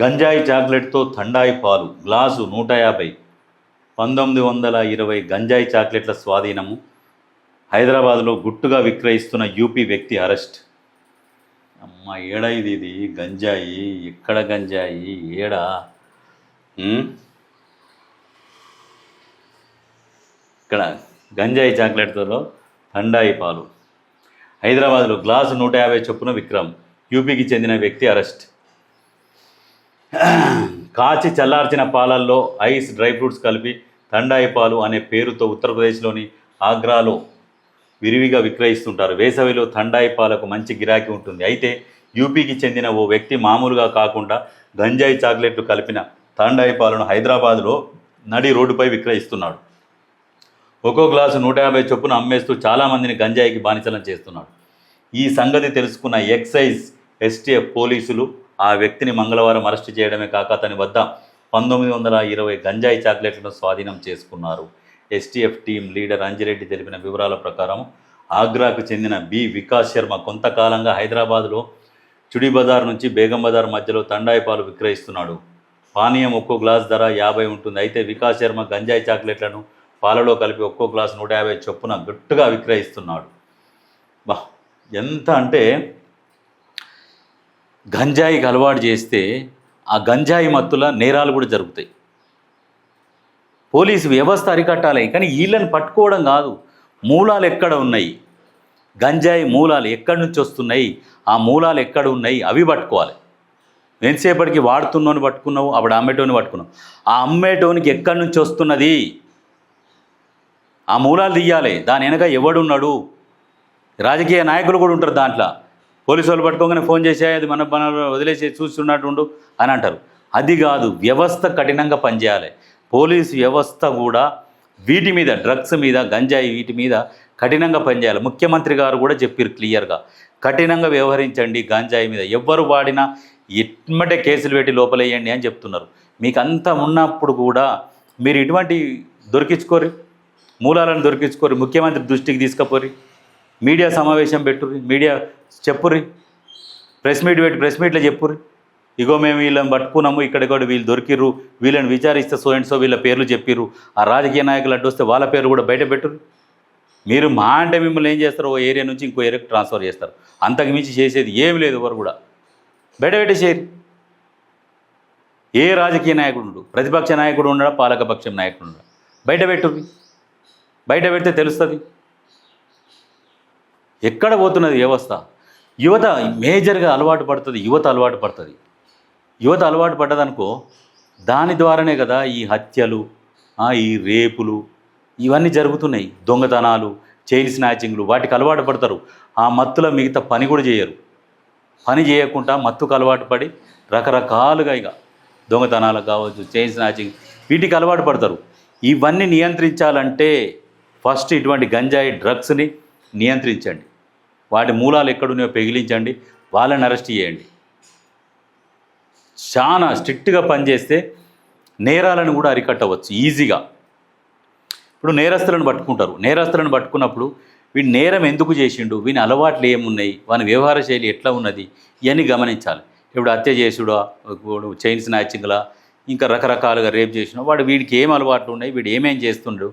గంజాయి చాక్లెట్తో థండాయి పాలు గ్లాసు నూట యాభై. పంతొమ్మిది వందల ఇరవై గంజాయి చాక్లెట్ల స్వాధీనము. హైదరాబాద్లో గుట్టుగా విక్రయిస్తున్న యూపీ వ్యక్తి అరెస్ట్. అమ్మ ఏడా ఇది ఇది? గంజాయి? ఎక్కడ గంజాయి? ఏడా? ఇక్కడ గంజాయి చాక్లెట్తో థండాయి పాలు. హైదరాబాద్లో గ్లాసు నూట యాభై చొప్పున విక్రమ్ యూపీకి చెందిన వ్యక్తి అరెస్ట్. కాచి చల్లార్చిన పాలల్లో ఐస్ డ్రై ఫ్రూట్స్ కలిపి తండాయి పాలు అనే పేరుతో ఉత్తరప్రదేశ్లోని ఆగ్రాలో విరివిగా విక్రయిస్తుంటారు. వేసవిలో తండాయి పాలకు మంచి గిరాకీ ఉంటుంది. అయితే యూపీకి చెందిన ఓ వ్యక్తి మామూలుగా కాకుండా గంజాయి చాక్లెట్లు కలిపిన తండాయి పాలను హైదరాబాద్లో నడి రోడ్డుపై విక్రయిస్తున్నాడు. ఒక్కో గ్లాసు నూట యాభై చొప్పున అమ్మేస్తూ చాలామందిని గంజాయికి బానిసలం చేస్తున్నాడు. ఈ సంగతి తెలుసుకున్న ఎక్సైజ్ ఎస్టీఎఫ్ పోలీసులు ఆ వ్యక్తిని మంగళవారం అరెస్టు చేయడమే కాక అతని వద్ద పంతొమ్మిది వందల ఇరవై గంజాయి చాక్లెట్లను స్వాధీనం చేసుకున్నారు. ఎస్టీఎఫ్ టీం లీడర్ అంజిరెడ్డి తెలిపిన వివరాల ప్రకారం ఆగ్రాకు చెందిన బి వికాస్ శర్మ కొంతకాలంగా హైదరాబాద్లో చుడి బజార్ నుంచి బేగం బజార్ మధ్యలో తండాయి పాలు విక్రయిస్తున్నాడు. పానీయం ఒక్కో గ్లాస్ ధర యాభై ఉంటుంది. అయితే వికాస్ శర్మ గంజాయి చాక్లెట్లను పాలలో కలిపి ఒక్కో గ్లాస్ నూట యాభై చొప్పున గట్టుగా విక్రయిస్తున్నాడు. బా ఎంత అంటే గంజాయికి అలవాటు చేస్తే ఆ గంజాయి మత్తుల నేరాలు కూడా జరుగుతాయి. పోలీసు వ్యవస్థ అరికట్టాలి కానీ వీళ్ళని పట్టుకోవడం కాదు. మూలాలు ఎక్కడ ఉన్నాయి? గంజాయి మూలాలు ఎక్కడి నుంచి వస్తున్నాయి? ఆ మూలాలు ఎక్కడ ఉన్నాయి? అవి పట్టుకోవాలి. ఎంతసేపటికి వాడుతున్నోని పట్టుకున్నావు? అప్పుడు అమ్మేటోని పట్టుకున్నావు. ఆ అమ్మేటోనికి ఎక్కడి నుంచి వస్తున్నది? ఆ మూలాలు తీయాలి. దాని వెనక ఎవడున్నాడు? రాజకీయ నాయకులు కూడా ఉంటారు దాంట్లో. పోలీసు వాళ్ళు పట్టుకోగానే ఫోన్ చేసే అది మన మన వదిలేసి చూస్తున్నట్టుండు అని అంటారు. అది కాదు వ్యవస్థ కఠినంగా పనిచేయాలి. పోలీసు వ్యవస్థ కూడా వీటి మీద డ్రగ్స్ మీద గంజాయి వీటి మీద కఠినంగా పనిచేయాలి. ముఖ్యమంత్రి గారు కూడా చెప్పారు క్లియర్గా. కఠినంగా వ్యవహరించండి గంజాయి మీద. ఎవ్వరు వాడినా ఎమ్మటే కేసులు పెట్టి లోపలేయండి అని చెప్తున్నారు. మీకు అంతా ఉన్నప్పుడు కూడా మీరు ఇటువంటి దొరికించుకోరు మూలాలను దొరికించుకోరు ముఖ్యమంత్రి దృష్టికి తీసుకుపోరి మీడియా సమావేశం పెట్టుర్రి మీడియా చెప్పుర్రి. ప్రెస్ మీట్ పెట్టి ప్రెస్ మీట్లో చెప్పుర్రి. ఇగో మేము వీళ్ళని పట్టుకున్నాము ఇక్కడ కూడా వీళ్ళు దొరికిర్రు వీళ్ళని విచారిస్తే సో అండ్ సో వీళ్ళ పేర్లు చెప్పిర్రు. ఆ రాజకీయ నాయకులు అడ్డు వస్తే వాళ్ళ పేర్లు కూడా బయట పెట్టుర్రు. మీరు మా అంటే మిమ్మల్ని ఏం చేస్తారు? ఓ ఏరియా నుంచి ఇంకో ఏరియాకి ట్రాన్స్ఫర్ చేస్తారు. అంతకు మించి చేసేది ఏమి లేదు ఎవరు కూడా. బయట పెట్టేసేరు ఏ రాజకీయ నాయకుడు ప్రతిపక్ష నాయకుడు ఉండడా? పాలకపక్షం నాయకుడు ఉండడా? బయట పెట్టుర్రి. బయట పెడితే తెలుస్తుంది. ఎక్కడ పోతున్నది వ్యవస్థ? యువత మేజర్గా అలవాటు పడుతుంది యువత అలవాటు పడుతుంది. యువత అలవాటు పడ్డదనుకో దాని ద్వారానే కదా ఈ హత్యలు ఈ రేపులు ఇవన్నీ జరుగుతున్నాయి. దొంగతనాలు చైన్ స్నాచింగ్లు వాటికి అలవాటు పడతారు. ఆ మత్తులో మిగతా పని కూడా చేయరు. పని చేయకుండా మత్తుకు అలవాటు పడి రకరకాలుగా ఇక దొంగతనాలకు కావచ్చు చైన్ స్నాచింగ్ వీటికి అలవాటు పడతారు. ఇవన్నీ నియంత్రించాలంటే ఫస్ట్ ఇటువంటి గంజాయి డ్రగ్స్ని నియంత్రించండి. వాటి మూలాలు ఎక్కడున్నాయో పెగిలించండి వాళ్ళని అరెస్ట్ చేయండి. చాలా స్ట్రిక్ట్గా పనిచేస్తే నేరాలను కూడా అరికట్టవచ్చు ఈజీగా. ఇప్పుడు నేరస్తులను పట్టుకుంటారు. నేరస్తులను పట్టుకున్నప్పుడు వీడి నేరం ఎందుకు చేసిండు వీని అలవాట్లు ఏమున్నాయి వాని వ్యవహార శైలి ఎట్లా ఉన్నది ఇవన్నీ గమనించాలి. ఇప్పుడు హత్య చేసుడా చైన్ స్నాచింగ్లా ఇంకా రకరకాలుగా రేప్ చేసిన వాడు వీడికి ఏం అలవాట్లు ఉన్నాయి వీడు ఏమేం చేస్తుండ్రు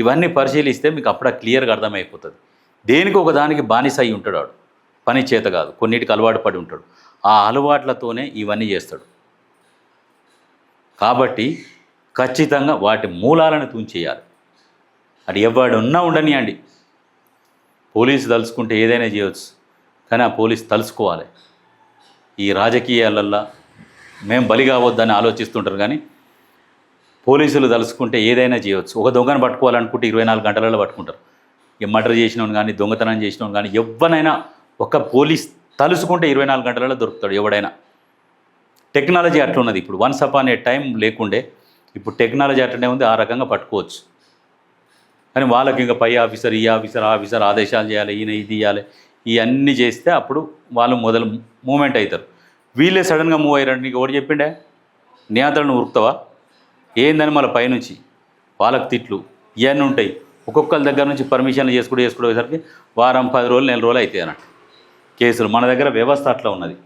ఇవన్నీ పరిశీలిస్తే మీకు అప్పుడ క్లియర్గా అర్థమైపోతుంది. దేనికి ఒకదానికి బానిస అయి ఉంటాడు వాడు? పని చేత కాదు కొన్నిటికి అలవాటు పడి ఉంటాడు. ఆ అలవాట్లతోనే ఇవన్నీ చేస్తాడు. కాబట్టి ఖచ్చితంగా వాటి మూలాలను తూంచేయాలి. అది ఎవడున్నా ఉండనియండి పోలీసు తలుచుకుంటే ఏదైనా చేయవచ్చు కానీ ఆ పోలీసు తలుచుకోవాలి. ఈ రాజకీయాలల్లో మేము బలి కావద్దని ఆలోచిస్తుంటారు కానీ పోలీసులు తలుచుకుంటే ఏదైనా చేయవచ్చు ఒక దొంగను పట్టుకోవాలనుకుంటే ఇరవై నాలుగు గంటలలో పట్టుకుంటారు. మర్డర్ చేసినవని కానీ దొంగతనం చేసినవని కానీ ఎవరినైనా ఒక పోలీస్ తలుసుకుంటే ఇరవై నాలుగు గంటలలో దొరుకుతాడు ఎవడైనా. టెక్నాలజీ అట్లున్నది ఇప్పుడు. వన్స్ అప్ అనే టైం లేకుండే ఇప్పుడు టెక్నాలజీ అట్లనే ఉంది ఆ రకంగా పట్టుకోవచ్చు. కానీ వాళ్ళకి ఇంకా పై ఆఫీసర్ ఈ ఆఫీసర్ ఆఫీసర్ ఆదేశాలు చేయాలి ఈయన ఇది ఇవ్వాలి ఇవన్నీ చేస్తే అప్పుడు వాళ్ళు మొదలు మూమెంట్ అవుతారు వీళ్ళే సడన్గా మూవ్ అయ్యారంటే నీకు ఒకటి చెప్పిండే? నియంత్రణ ఉరుకుతావా? ఏందని మళ్ళీ పైనుంచి? వాళ్ళకి తిట్లు. ఇవన్నీ ఉంటాయి. ఒక్కొక్కరి దగ్గర నుంచి పర్మిషన్లు చేసుకుంటూ చేసుకునేసరికి వారం పది రోజులు నెల రోజులు అవుతాయి అన్నట్టు. కేసులు మన దగ్గర వ్యవస్థ అట్లా ఉన్నది.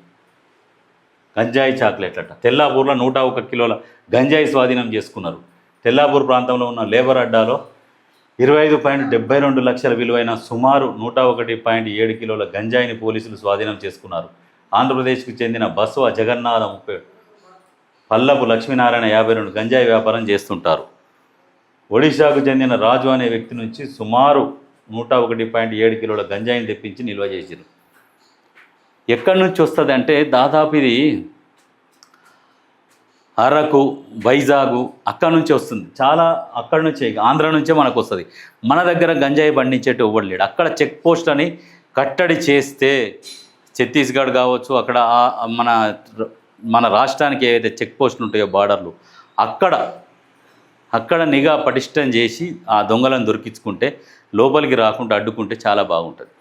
గంజాయి చాక్లెట్ చాక్లెట్లట. తెల్లాపూర్లో నూట ఒక కిలోల గంజాయి స్వాధీనం చేసుకున్నారు. తెల్లాపూర్ ప్రాంతంలో ఉన్న లేబర్ అడ్డాలో ఇరవై ఐదు పాయింట్ డెబ్బై రెండు లక్షల విలువైన సుమారు నూట ఒకటి పాయింట్ ఏడు కిలోల గంజాయిని పోలీసులు స్వాధీనం చేసుకున్నారు. ఆంధ్రప్రదేశ్కు చెందిన బసవ జగన్నాథ ముప్పై పల్లపు లక్ష్మీనారాయణ యాభై రెండు గంజాయి వ్యాపారం చేస్తుంటారు. ఒడిశాకు చెందిన రాజు అనే వ్యక్తి నుంచి సుమారు నూట ఒకటి పాయింట్ ఏడు కిలోల గంజాయిని తెప్పించి నిల్వ చేసారు ఎక్కడి నుంచి వస్తుంది అంటే దాదాపు ఇది అరకు వైజాగు అక్కడి నుంచి వస్తుంది. చాలా అక్కడి నుంచే ఆంధ్ర నుంచే మనకు వస్తుంది. మన దగ్గర గంజాయి పండించేటి ఇవ్వడలేడు అక్కడ చెక్ పోస్ట్ అని కట్టడి చేస్తే ఛత్తీస్గఢ్ కావచ్చు అక్కడ మన మన రాష్ట్రానికి ఏవైతే చెక్ పోస్టులు ఉంటాయో బార్డర్లు అక్కడ అక్కడ నిఘా పటిష్టం చేసి ఆ దొంగలను దొరికించుకుంటే లోపలికి రాకుండా అడ్డుకుంటే చాలా బాగుంటుంది.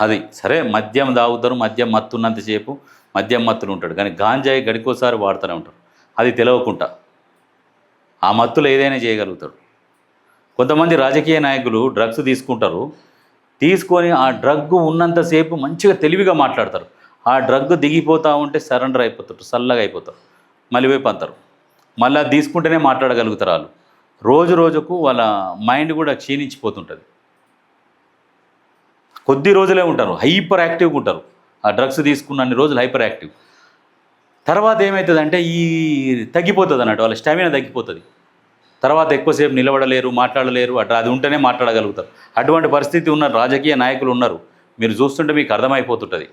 అది సరే మద్యం తాగుతారు మద్యం మత్తున్నంతసేపు మద్యం మత్తులు ఉంటాడు. కానీ గాంజాయి గడికోసారి వాడుతూనే ఉంటారు అది తెలవకుండా. ఆ మత్తులో ఏదైనా చేయగలుగుతాడు. కొంతమంది రాజకీయ నాయకులు డ్రగ్స్ తీసుకుంటారు. తీసుకొని ఆ డ్రగ్ ఉన్నంతసేపు మంచిగా తెలివిగా మాట్లాడతారు. ఆ డ్రగ్ దిగిపోతూ ఉంటే సరెండర్ అయిపోతారు చల్లగా అయిపోతారు. మళ్ళీ వైపు అంటారు మళ్ళీ అది తీసుకుంటేనే మాట్లాడగలుగుతారు వాళ్ళు. రోజు రోజుకు వాళ్ళ మైండ్ కూడా క్షీణించిపోతుంటుంది. కొద్ది రోజులే ఉంటారు హైపర్ యాక్టివ్గా ఉంటారు. ఆ డ్రగ్స్ తీసుకున్నన్ని రోజులు హైపర్ యాక్టివ్. తర్వాత ఏమవుతుందంటే ఈ తగ్గిపోతుంది అన్నట్టు వాళ్ళ స్టామినా తగ్గిపోతుంది. తర్వాత ఎక్కువసేపు నిలబడలేరు మాట్లాడలేరు అట్లా అది ఉంటేనే మాట్లాడగలుగుతారు. అటువంటి పరిస్థితి ఉన్న రాజకీయ నాయకులు ఉన్నారు. మీరు చూస్తుంటే మీకు అర్థమైపోతుంటుంది.